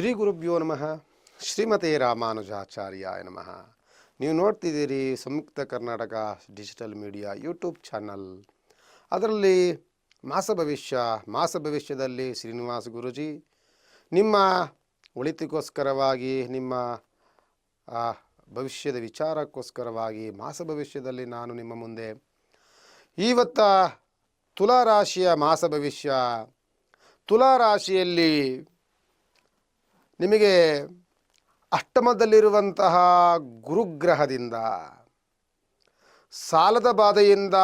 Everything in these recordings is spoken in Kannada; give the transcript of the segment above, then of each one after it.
ಶ್ರೀ ಗುರುಭ್ಯೋ ನಮಃ. ಶ್ರೀಮತೆ ರಾಮಾನುಜಾಚಾರ್ಯಾಯ ನಮಃ. ನೀವು ನೋಡ್ತಿದ್ದೀರಿ Samyukta Karnataka digital media YouTube channel. ಅದರಲ್ಲಿ ಮಾಸ ಭವಿಷ್ಯ, ಮಾಸ ಭವಿಷ್ಯದಲ್ಲಿ ಶ್ರೀನಿವಾಸ ಗುರುಜಿ, ನಿಮ್ಮ ಒಳಿತಿಗೋಸ್ಕರವಾಗಿ ನಿಮ್ಮ ಭವಿಷ್ಯದ ವಿಚಾರಕ್ಕೋಸ್ಕರವಾಗಿ ಮಾಸ ಭವಿಷ್ಯದಲ್ಲಿ ನಾನು ನಿಮ್ಮ ಮುಂದೆ. ಇವತ್ತ ತುಲಾರಾಶಿಯ ಮಾಸ ಭವಿಷ್ಯ. ತುಲಾ ರಾಶಿಯಲ್ಲಿ ನಿಮಗೆ ಅಷ್ಟಮದಲ್ಲಿರುವಂತಹ ಗುರುಗ್ರಹದಿಂದ, ಸಾಲದ ಬಾಧೆಯಿಂದ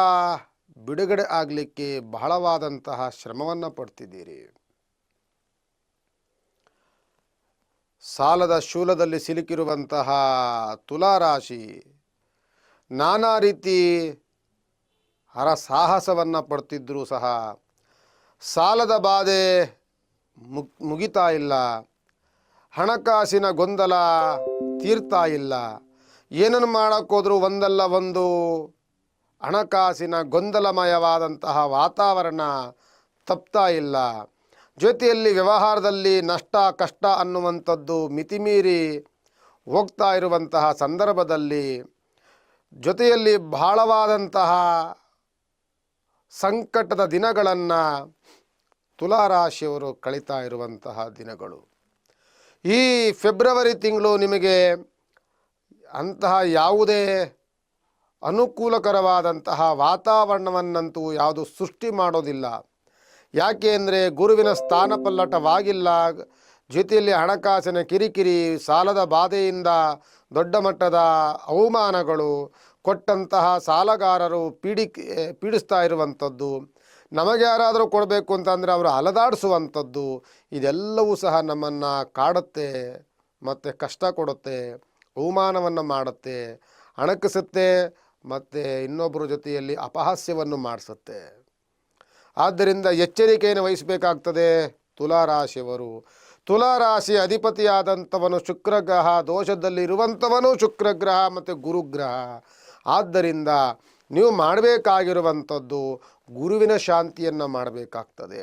ಬಿಡುಗಡೆ ಆಗಲಿಕ್ಕೆ ಬಹಳವಾದಂತಹ ಶ್ರಮವನ್ನು ಪಡ್ತಿದ್ದೀರಿ. ಸಾಲದ ಶೂಲದಲ್ಲಿ ಸಿಲುಕಿರುವಂತಹ ತುಲಾರಾಶಿ ನಾನಾ ರೀತಿ ಹರಸಾಹಸವನ್ನು ಪಡ್ತಿದ್ದರೂ ಸಹ ಸಾಲದ ಬಾಧೆ ಮುಗ್, ಮುಗಿತಾ ಇಲ್ಲ. ಹಣಕಾಸಿನ ಗೊಂದಲ ತೀರ್ತಾ ಇಲ್ಲ. ಏನನ್ನು ಮಾಡೋಕ್ಕೋದ್ರೂ ಒಂದಲ್ಲ ಒಂದು. ಹಣಕಾಸಿನ ಗೊಂದಲಮಯವಾದಂತಹ ವಾತಾವರಣ ತಪ್ತಾ ಇಲ್ಲ. ಜೊತೆಯಲ್ಲಿ ವ್ಯವಹಾರದಲ್ಲಿ ನಷ್ಟ, ಕಷ್ಟ ಅನ್ನುವಂಥದ್ದು ಮಿತಿಮೀರಿ ಹೋಗ್ತಾ ಇರುವಂತಹ ಸಂದರ್ಭದಲ್ಲಿ ಜೊತೆಯಲ್ಲಿ ಬಹಳವಾದಂತಹ ಸಂಕಟದ ದಿನಗಳನ್ನು ತುಲಾರಾಶಿಯವರು ಕಳೀತಾ ಇರುವಂತಹ ದಿನಗಳು. ಈ ಫೆಬ್ರವರಿ ತಿಂಗಳು ನಿಮಗೆ ಅಂತಹ ಯಾವುದೇ ಅನುಕೂಲಕರವಾದಂತಹ ವಾತಾವರಣವನ್ನಂತೂ ಯಾವುದು ಸೃಷ್ಟಿ ಮಾಡೋದಿಲ್ಲ. ಯಾಕೆ ಅಂದರೆ ಗುರುವಿನ ಸ್ಥಾನ ಪಲ್ಲಟವಾಗಿಲ್ಲ. ಜೊತೆಯಲ್ಲಿ ಹಣಕಾಸಿನ ಕಿರಿಕಿರಿ, ಸಾಲದ ಬಾಧೆಯಿಂದ ದೊಡ್ಡ ಮಟ್ಟದ ಅವಮಾನಗಳು, ಕೊಟ್ಟಂತಹ ಸಾಲಗಾರರು ಪೀಡಿ ಪೀಡಿಸ್ತಾ ಇರುವಂಥದ್ದು. ನಮಗೆ ಯಾರಾದರೂ ಕೊಡಬೇಕು ಅಂತಂದರೆ ಅವರು ಅಲದಾಡಿಸುವಂಥದ್ದು, ಇದೆಲ್ಲವೂ ಸಹ ನಮ್ಮನ್ನು ಕಾಡುತ್ತೆ ಮತ್ತು ಕಷ್ಟ ಕೊಡುತ್ತೆ, ಅವಮಾನವನ್ನು ಮಾಡುತ್ತೆ, ಅಣಕಿಸುತ್ತೆ ಮತ್ತು ಇನ್ನೊಬ್ಬರ ಜೊತೆಯಲ್ಲಿ ಅಪಹಾಸ್ಯವನ್ನು ಮಾಡಿಸುತ್ತೆ. ಆದ್ದರಿಂದ ಎಚ್ಚರಿಕೆಯನ್ನು ವಹಿಸಬೇಕಾಗ್ತದೆ ತುಲಾರಾಶಿಯವರು. ತುಲಾರಾಶಿ ಅಧಿಪತಿಯಾದಂಥವನು ಶುಕ್ರಗ್ರಹ, ದೋಷದಲ್ಲಿರುವಂಥವನು ಶುಕ್ರಗ್ರಹ ಮತ್ತು ಗುರುಗ್ರಹ. ಆದ್ದರಿಂದ ನೀವು ಮಾಡಬೇಕಾಗಿರುವಂಥದ್ದು ಗುರುವಿನ ಶಾಂತಿಯನ್ನು ಮಾಡಬೇಕಾಗ್ತದೆ.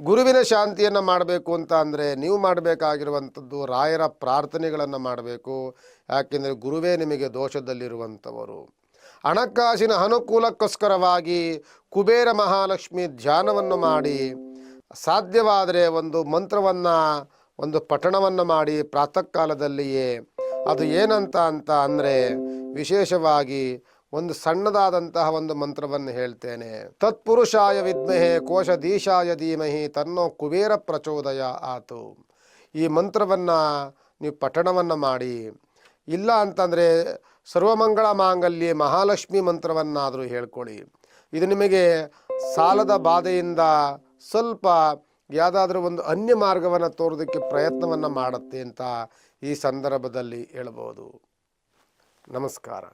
ಗುರುವಿನ ಶಾಂತಿಯನ್ನು ಮಾಡಬೇಕು ಅಂತ ಅಂದರೆ ನೀವು ಮಾಡಬೇಕಾಗಿರುವಂಥದ್ದು ರಾಯರ ಪ್ರಾರ್ಥನೆಗಳನ್ನು ಮಾಡಬೇಕು. ಯಾಕೆಂದರೆ ಗುರುವೇ ನಿಮಗೆ ದೋಷದಲ್ಲಿರುವಂಥವರು. ಹಣಕಾಸಿನ ಅನುಕೂಲಕ್ಕೋಸ್ಕರವಾಗಿ ಕುಬೇರ ಮಹಾಲಕ್ಷ್ಮಿ ಧ್ಯಾನವನ್ನು ಮಾಡಿ, ಸಾಧ್ಯವಾದರೆ ಒಂದು ಮಂತ್ರವನ್ನು, ಒಂದು ಪಠಣವನ್ನು ಮಾಡಿ ಪ್ರಾತಃ ಕಾಲದಲ್ಲಿಯೇ ಅದು ಏನಂತ ಅಂತ ಅಂದರೆ ವಿಶೇಷವಾಗಿ ಒಂದು ಸಣ್ಣದಾದಂತಹ ಒಂದು ಮಂತ್ರವನ್ನು ಹೇಳ್ತೇನೆ. ತತ್ಪುರುಷಾಯ ವಿದ್ಮಹೆ ಕೋಶಧೀಶಾಯ ಧೀಮಹಿ ತನ್ನೋ ಕುಬೇರ ಪ್ರಚೋದಯ ಆತು. ಈ ಮಂತ್ರವನ್ನು ನೀವು ಪಠಣವನ್ನು ಮಾಡಿ. ಇಲ್ಲ ಅಂತಂದರೆ ಸರ್ವಮಂಗಳ ಮಾಂಗಲ್ಯ ಮಹಾಲಕ್ಷ್ಮಿ ಮಂತ್ರವನ್ನಾದರೂ ಹೇಳ್ಕೊಳ್ಳಿ. ಇದು ನಿಮಗೆ ಸಾಲದ ಬಾಧೆಯಿಂದ ಸ್ವಲ್ಪ ಯಾವುದಾದ್ರೂ ಒಂದು ಅನ್ಯ ಮಾರ್ಗವನ್ನು ತೋರೋದಕ್ಕೆ ಪ್ರಯತ್ನವನ್ನು ಮಾಡುತ್ತೆ ಅಂತ ಈ ಸಂದರ್ಭದಲ್ಲಿ ಹೇಳ್ಬೋದು. ನಮಸ್ಕಾರ.